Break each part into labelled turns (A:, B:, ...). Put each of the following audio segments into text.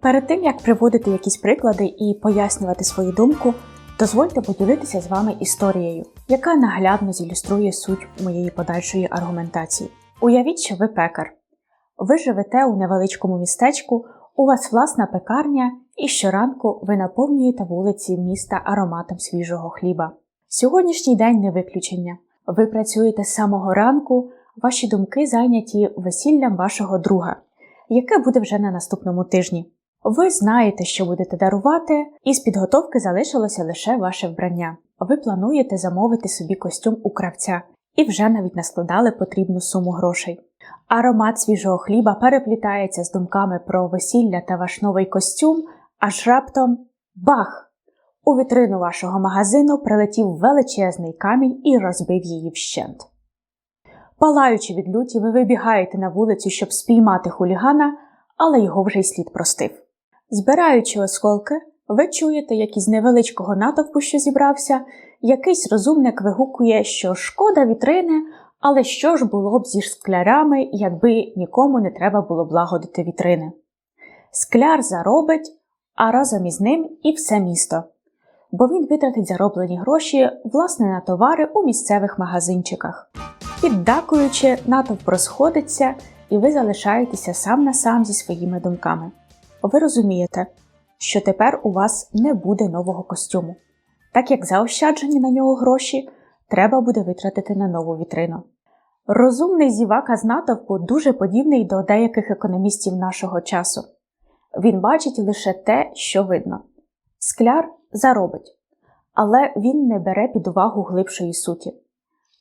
A: Перед тим як приводити якісь приклади і пояснювати свою думку, дозвольте поділитися з вами історією, яка наглядно зілюструє суть моєї подальшої аргументації. Уявіть, що ви пекар. Ви живете у невеличкому містечку, у вас власна пекарня, і щоранку ви наповнюєте вулиці міста ароматом свіжого хліба. Сьогоднішній день не виключення. Ви працюєте з самого ранку, ваші думки зайняті весіллям вашого друга, яке буде вже на наступному тижні. Ви знаєте, що будете дарувати, і з підготовки залишилося лише ваше вбрання. Ви плануєте замовити собі костюм у кравця і вже навіть наскладали потрібну суму грошей. Аромат свіжого хліба переплітається з думками про весілля та ваш новий костюм, аж раптом бах! У вітрину вашого магазину прилетів величезний камінь і розбив її вщент. Палаючи від люті, ви вибігаєте на вулицю, щоб спіймати хулігана, але його вже й слід простив. Збираючи осколки, ви чуєте, як із невеличкого натовпу, що зібрався, якийсь розумник вигукує, що шкода вітрини, але що ж було б зі склярами, якби нікому не треба було благодити вітрини. Скляр заробить, а разом із ним і все місто, бо він витратить зароблені гроші власне на товари у місцевих магазинчиках. Піддакуючи, натовп розходиться, і ви залишаєтеся сам на сам зі своїми думками. Ви розумієте, що тепер у вас не буде нового костюму, так як заощаджені на нього гроші треба буде витратити на нову вітрину. Розумний зівака з натовпу дуже подібний до деяких економістів нашого часу. Він бачить лише те, що видно. Скляр заробить, але він не бере під увагу глибшої суті.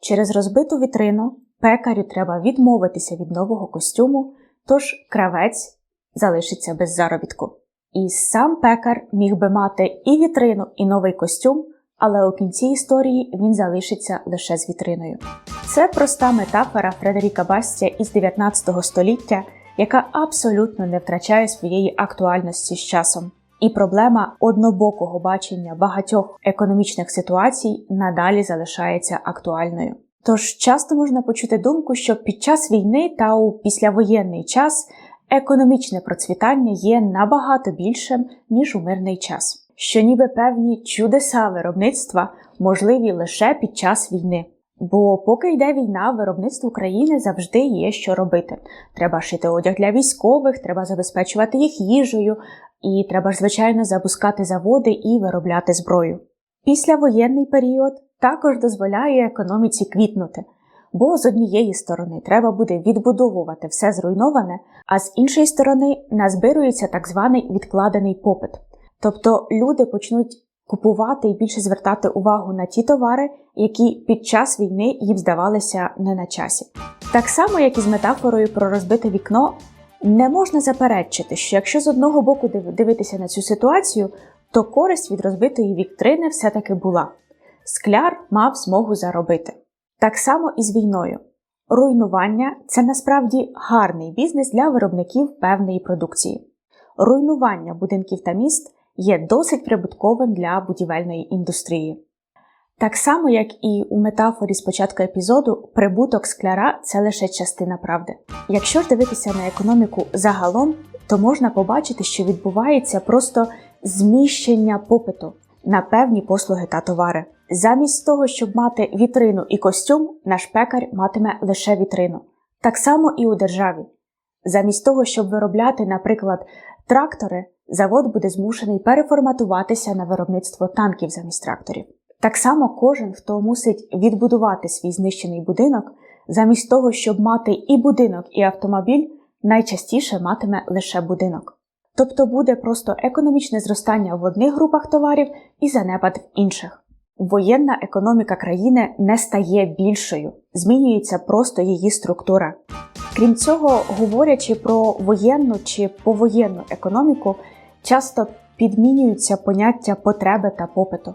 A: Через розбиту вітрину пекарю треба відмовитися від нового костюму, тож кравець залишиться без заробітку. І сам пекар міг би мати і вітрину, і новий костюм, але у кінці історії він залишиться лише з вітриною. Це проста метафора Фредеріка Бастія із 19 століття, яка абсолютно не втрачає своєї актуальності з часом. І проблема однобокого бачення багатьох економічних ситуацій надалі залишається актуальною. Тож часто можна почути думку, що під час війни та у післявоєнний час економічне процвітання є набагато більшим, ніж у мирний час, що ніби певні чудеса виробництва можливі лише під час війни. Бо поки йде війна, виробництву країни завжди є що робити. Треба шити одяг для військових, треба забезпечувати їх їжею, і треба ж, звичайно, запускати заводи і виробляти зброю. Післявоєнний період також дозволяє економіці квітнути, бо з однієї сторони треба буде відбудовувати все зруйноване, а з іншої сторони назбирується так званий відкладений попит. Тобто люди почнуть купувати і більше звертати увагу на ті товари, які під час війни їм здавалися не на часі. Так само, як і з метафорою про розбите вікно, не можна заперечити, що якщо з одного боку дивитися на цю ситуацію, то користь від розбитої віктрини все-таки була. Скляр мав змогу заробити. Так само і з війною. Руйнування це насправді гарний бізнес для виробників певної продукції. Руйнування будинків та міст є досить прибутковим для будівельної індустрії. Так само, як і у метафорі з початку епізоду, прибуток скляра це лише частина правди. Якщо ж дивитися на економіку загалом, то можна побачити, що відбувається просто зміщення попиту на певні послуги та товари. Замість того, щоб мати вітрину і костюм, наш пекар матиме лише вітрину. Так само і у державі. Замість того, щоб виробляти, наприклад, трактори, завод буде змушений переформатуватися на виробництво танків замість тракторів. Так само кожен, хто мусить відбудувати свій знищений будинок, замість того, щоб мати і будинок, і автомобіль, найчастіше матиме лише будинок. Тобто буде просто економічне зростання в одних групах товарів і занепад в інших. Воєнна економіка країни не стає більшою, змінюється просто її структура. Крім цього, говорячи про воєнну чи повоєнну економіку, часто підмінюються поняття потреби та попиту.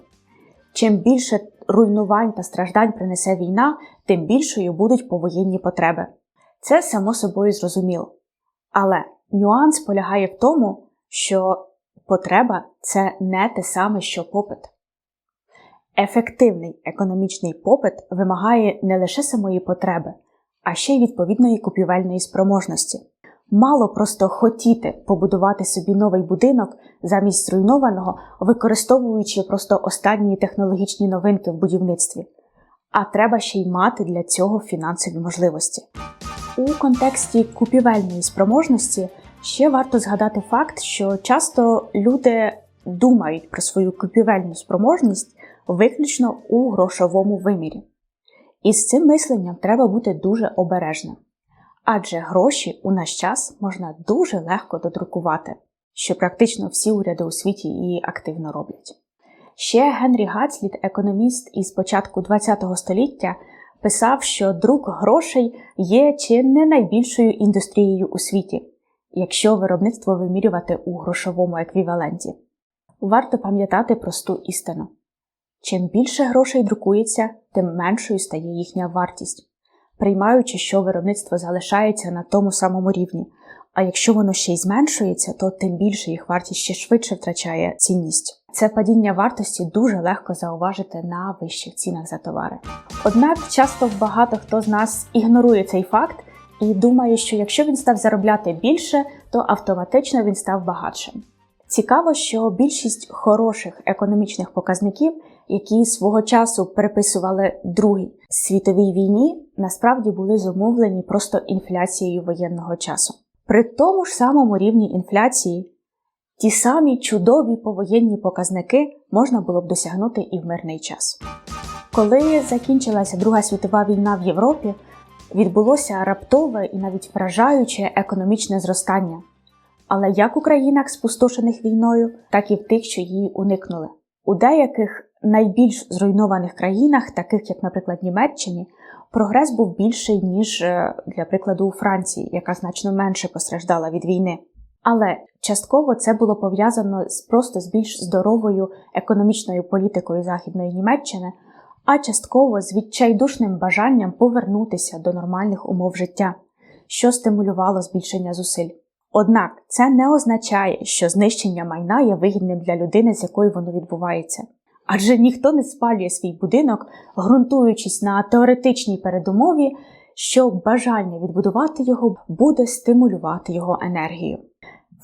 A: Чим більше руйнувань та страждань принесе війна, тим більшою будуть повоєнні потреби. Це само собою зрозуміло. Але нюанс полягає в тому, що потреба це не те саме, що попит. Ефективний економічний попит вимагає не лише самої потреби, а ще й відповідної купівельної спроможності. Мало просто хотіти побудувати собі новий будинок замість зруйнованого, використовуючи просто останні технологічні новинки в будівництві. А треба ще й мати для цього фінансові можливості. У контексті купівельної спроможності ще варто згадати факт, що часто люди думають про свою купівельну спроможність виключно у грошовому вимірі. І з цим мисленням треба бути дуже обережним. Адже гроші у наш час можна дуже легко додрукувати, що практично всі уряди у світі і активно роблять. Ще Генрі Гацліт, економіст із початку ХХ століття, писав, що друк грошей є чи не найбільшою індустрією у світі, якщо виробництво вимірювати у грошовому еквіваленті. Варто пам'ятати просту істину: чим більше грошей друкується, тим меншою стає їхня вартість, приймаючи, що виробництво залишається на тому самому рівні. А якщо воно ще й зменшується, то тим більше їх вартість ще швидше втрачає цінність. Це падіння вартості дуже легко зауважити на вищих цінах за товари. Однак часто багато хто з нас ігнорує цей факт і думає, що якщо він став заробляти більше, то автоматично він став багатшим. Цікаво, що більшість хороших економічних показників, які свого часу переписували Другій світовій війні, насправді були зумовлені просто інфляцією воєнного часу. При тому ж самому рівні інфляції ті самі чудові повоєнні показники можна було б досягнути і в мирний час. Коли закінчилася Друга світова війна в Європі, відбулося раптове і навіть вражаюче економічне зростання, але як у країнах, спустошених війною, так і в тих, що її уникнули. У деяких найбільш зруйнованих країнах, таких як, наприклад, Німеччині, прогрес був більший, ніж, е, для прикладу, у Франції, яка значно менше постраждала від війни. Але частково це було пов'язано з просто з більш здоровою економічною політикою Західної Німеччини, а частково з відчайдушним бажанням повернутися до нормальних умов життя, що стимулювало збільшення зусиль. Однак це не означає, що знищення майна є вигідним для людини, з якою воно відбувається. Адже ніхто не спалює свій будинок, ґрунтуючись на теоретичній передумові, що бажання відбудувати його буде стимулювати його енергію.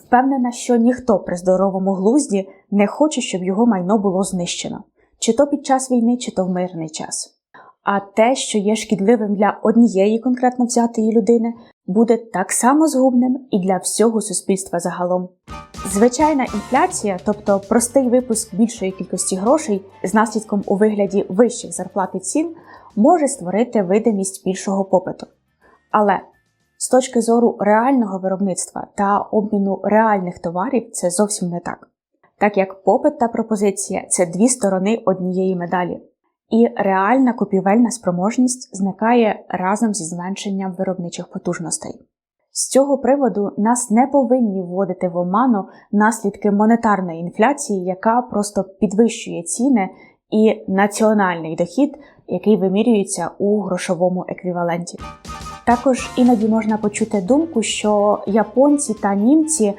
A: Впевнена, що ніхто при здоровому глузді не хоче, щоб його майно було знищено, чи то під час війни, чи то в мирний час. А те, що є шкідливим для однієї конкретно взятої людини, буде так само згубним і для всього суспільства загалом. Звичайна інфляція, тобто простий випуск більшої кількості грошей з наслідком у вигляді вищих зарплат і цін, може створити видимість більшого попиту. Але з точки зору реального виробництва та обміну реальних товарів це зовсім не так. Так як попит та пропозиція це дві сторони однієї медалі. І реальна купівельна спроможність зникає разом зі зменшенням виробничих потужностей. З цього приводу нас не повинні вводити в оману наслідки монетарної інфляції, яка просто підвищує ціни і національний дохід, який вимірюється у грошовому еквіваленті. Також іноді можна почути думку, що японці та німці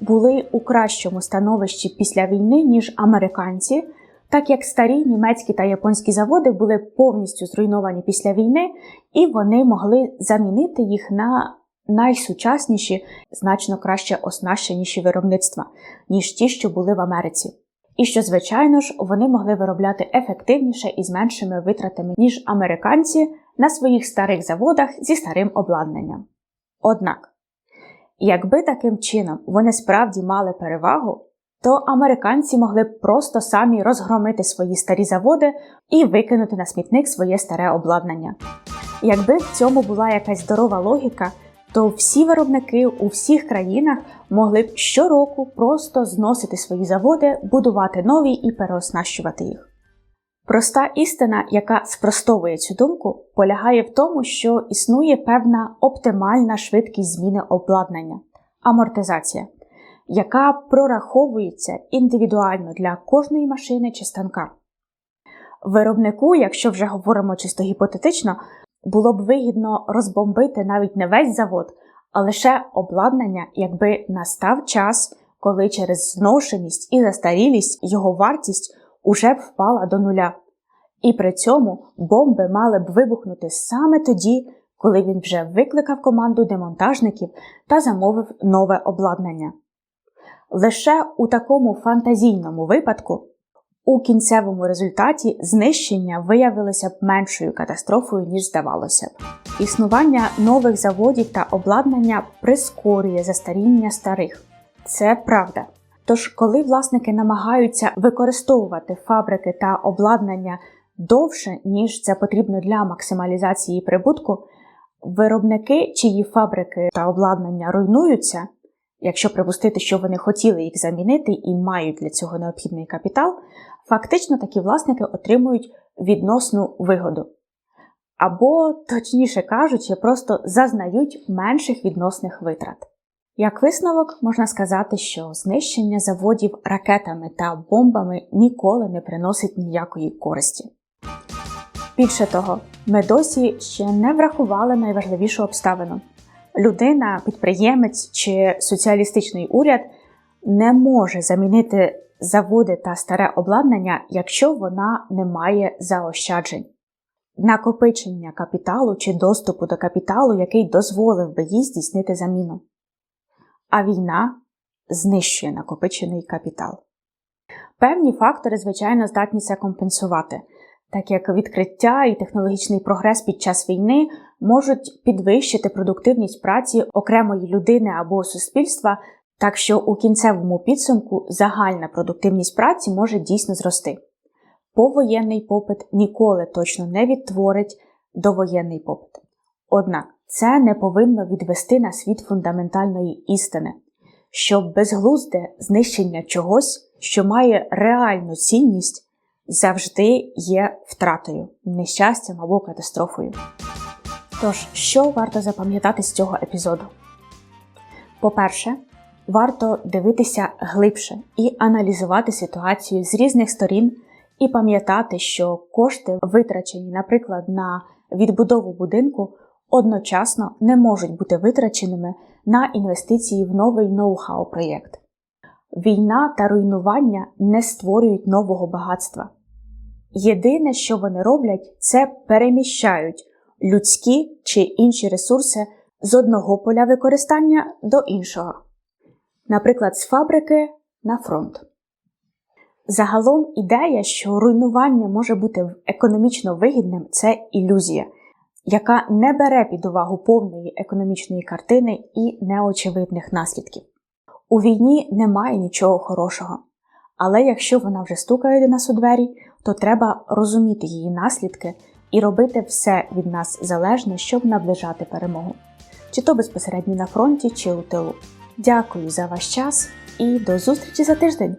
A: були у кращому становищі після війни, ніж американці, так як старі німецькі та японські заводи були повністю зруйновані після війни, і вони могли замінити їх на найсучасніші, значно краще оснащеніші виробництва, ніж ті, що були в Америці. І що, звичайно ж, вони могли виробляти ефективніше і з меншими витратами, ніж американці на своїх старих заводах зі старим обладнанням. Однак, якби таким чином вони справді мали перевагу, то американці могли б просто самі розгромити свої старі заводи і викинути на смітник своє старе обладнання. Якби в цьому була якась здорова логіка, то всі виробники у всіх країнах могли б щороку просто зносити свої заводи, будувати нові і переоснащувати їх. Проста істина, яка спростовує цю думку, полягає в тому, що існує певна оптимальна швидкість зміни обладнання амортизація, яка прораховується індивідуально для кожної машини чи станка. Виробнику, якщо вже говоримо чисто гіпотетично, було б вигідно розбомбити навіть не весь завод, а лише обладнання, якби настав час, коли через зношеність і застарілість його вартість уже б впала до нуля. І при цьому бомби мали б вибухнути саме тоді, коли він вже викликав команду демонтажників та замовив нове обладнання. Лише у такому фантазійному випадку у кінцевому результаті знищення виявилося б меншою катастрофою, ніж здавалося б. Існування нових заводів та обладнання прискорює застаріння старих. Це правда. Тож, коли власники намагаються використовувати фабрики та обладнання довше, ніж це потрібно для максималізації прибутку, виробники, чиї фабрики та обладнання руйнуються, якщо припустити, що вони хотіли їх замінити і мають для цього необхідний капітал, фактично такі власники отримують відносну вигоду. Або, точніше кажучи, просто зазнають менших відносних витрат. Як висновок, можна сказати, що знищення заводів ракетами та бомбами ніколи не приносить ніякої користі. Більше того, ми досі ще не врахували найважливішу обставину. Людина, підприємець чи соціалістичний уряд не може замінити заводи та старе обладнання, якщо вона не має заощаджень. Накопичення капіталу чи доступу до капіталу, який дозволив би їй здійснити заміну. А війна знищує накопичений капітал. Певні фактори, звичайно, здатні це компенсувати, так як відкриття і технологічний прогрес під час війни можуть підвищити продуктивність праці окремої людини або суспільства, так що у кінцевому підсумку загальна продуктивність праці може дійсно зрости. Повоєнний попит ніколи точно не відтворить довоєнний попит. Однак це не повинно відвести на світ фундаментальної істини, що безглузде знищення чогось, що має реальну цінність, завжди є втратою, нещастям або катастрофою. Тож, що варто запам'ятати з цього епізоду? По-перше, варто дивитися глибше і аналізувати ситуацію з різних сторін, і пам'ятати, що кошти, витрачені, наприклад, на відбудову будинку, одночасно не можуть бути витраченими на інвестиції в новий ноу-хау проєкт. Війна та руйнування не створюють нового багатства. Єдине, що вони роблять, це переміщають людські чи інші ресурси з одного поля використання до іншого, наприклад, з фабрики на фронт. Загалом ідея, що руйнування може бути економічно вигідним, це ілюзія, яка не бере під увагу повної економічної картини і неочевидних наслідків. У війні немає нічого хорошого, але якщо вона вже стукає до нас у двері, то треба розуміти її наслідки і робити все від нас залежне, щоб наближати перемогу, чи то безпосередньо на фронті, чи у тилу. Дякую за ваш час і до зустрічі за тиждень!